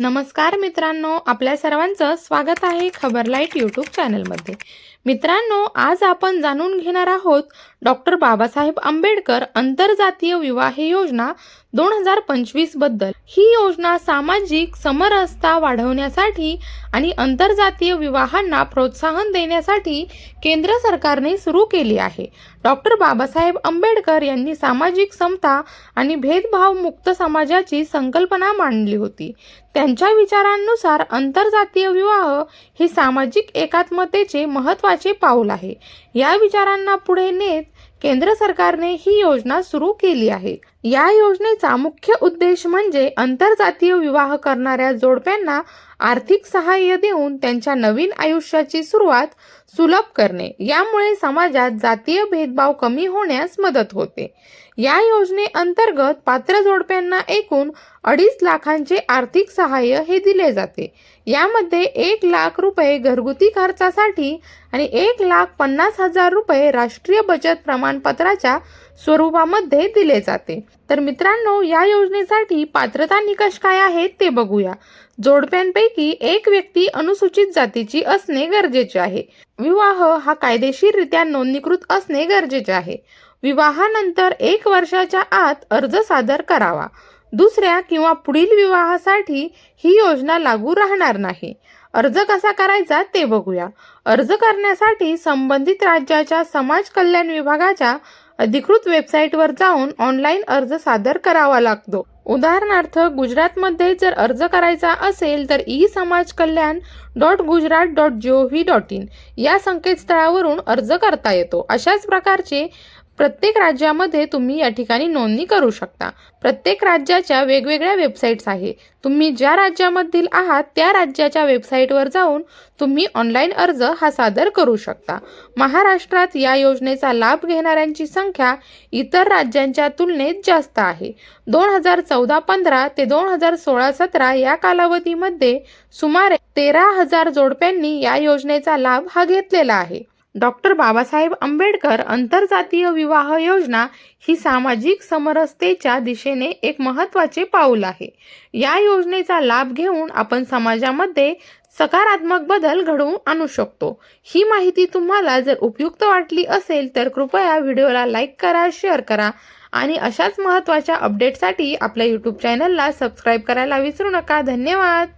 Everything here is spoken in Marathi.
नमस्कार मित्रांनो आपल्या सर्वांचं स्वागत आहे खबर लाइट यूट्यूब चॅनलमध्ये मित्रांनो आज आपण जाणून घेणार आहोत डॉक्टर बाबासाहेब आंबेडकर आंतरजातीय विवाह योजना दोन हजार पंचवीसबद्दल. ही योजना सामाजिक समरसता वाढवण्यासाठी आणि आंतरजातीय विवाहांना प्रोत्साहन देण्यासाठी केंद्र सरकारने सुरू केली आहे. डॉक्टर बाबासाहेब आंबेडकर यांनी सामाजिक समता आणि भेदभाव मुक्त समाजाची संकल्पना मांडली होती. त्यांच्या विचारांनुसार आंतरजातीय विवाह हे सामाजिक एकात्मतेचे महत्त्वाचे पाऊल आहे. या विचारांना पुढे नेत केंद्र सरकारने ही योजना सुरू केली आहे. या योजनेचा मुख्य उद्देश म्हणजे आंतरजातीय विवाह करणाऱ्या जोडप्यांना आर्थिक सहाय्य देऊन त्यांच्या नवीन आयुष्याची सुरुवात सुलभ करणे. यामुळे समाजात जातीय भेदभाव कमी होण्यास मदत होते. या योजनेअंतर्गत पात्र जोडप्यांना एकूण अडीच लाखांचे आर्थिक सहाय्य हे दिले जाते. यामध्ये एक लाख रुपये घरगुती खर्चासाठी आणि एक लाख पन्नास पन्नास हजार रुपये राष्ट्रीय बचत प्रमाणपत्राच्या स्वरूपामध्ये दिले जाते. तर मित्रांनो या योजनेसाठी पात्रता निकष काय आहेत ते बघूया. जोडप्यांपैकी एक व्यक्ती अनुसूचित जातीची असणे गरजेचे आहे. विवाह हा कायदेशीररित्या नोंदणीकृत असणे गरजेचे आहे. विवाहानंतर एक वर्षाच्या आत अर्ज सादर करावा. दुसऱ्या किंवा पुढील विवाहासाठी ही योजना लागू राहणार नाही. अर्ज कसा करायचा ते बघूया. अर्ज करण्यासाठी संबंधित राज्याच्या समाज कल्याण विभागाच्या अधिकृत वेबसाईटवर जाऊन ऑनलाईन अर्ज सादर करावा लागतो. उदाहरणार्थ गुजरातमध्ये जर अर्ज करायचा असेल तर e Samaj Kalyan dot Gujarat dot G O V dot in या संकेतस्थळावरून अर्ज करता येतो. अशाच प्रकारचे प्रत्येक राज्यामध्ये तुम्ही या ठिकाणी नोंदणी करू शकता. प्रत्येक राज्याच्या वेगवेगळ्या वेबसाईट्स आहे. तुम्ही ज्या राज्यामधील आहात त्या राज्याच्या वेबसाईटवर जाऊन तुम्ही ऑनलाईन अर्ज हा सादर करू शकता. महाराष्ट्रात या योजनेचा लाभ घेणाऱ्यांची संख्या इतर राज्यांच्या तुलनेत जास्त आहे. दोन हजार चौदा पंधरा ते दोन हजार सोळा सतरा या कालावधीमध्ये सुमारे तेरा हजार जोडप्यांनी या योजनेचा लाभ हा घेतलेला आहे. डॉक्टर बाबासाहेब आंबेडकर आंतरजातीय विवाह योजना ही सामाजिक समरसतेच्या दिशेने एक महत्त्वाचे पाऊल आहे. या योजनेचा लाभ घेऊन आपण समाजामध्ये सकारात्मक बदल घडवून आणू शकतो. ही माहिती तुम्हाला जर उपयुक्त वाटली असेल तर कृपया व्हिडिओला लाईक करा शेअर करा आणि अशाच महत्त्वाच्या अपडेटसाठी आपल्या यूट्यूब चॅनलला सबस्क्राईब करायला विसरू नका. धन्यवाद!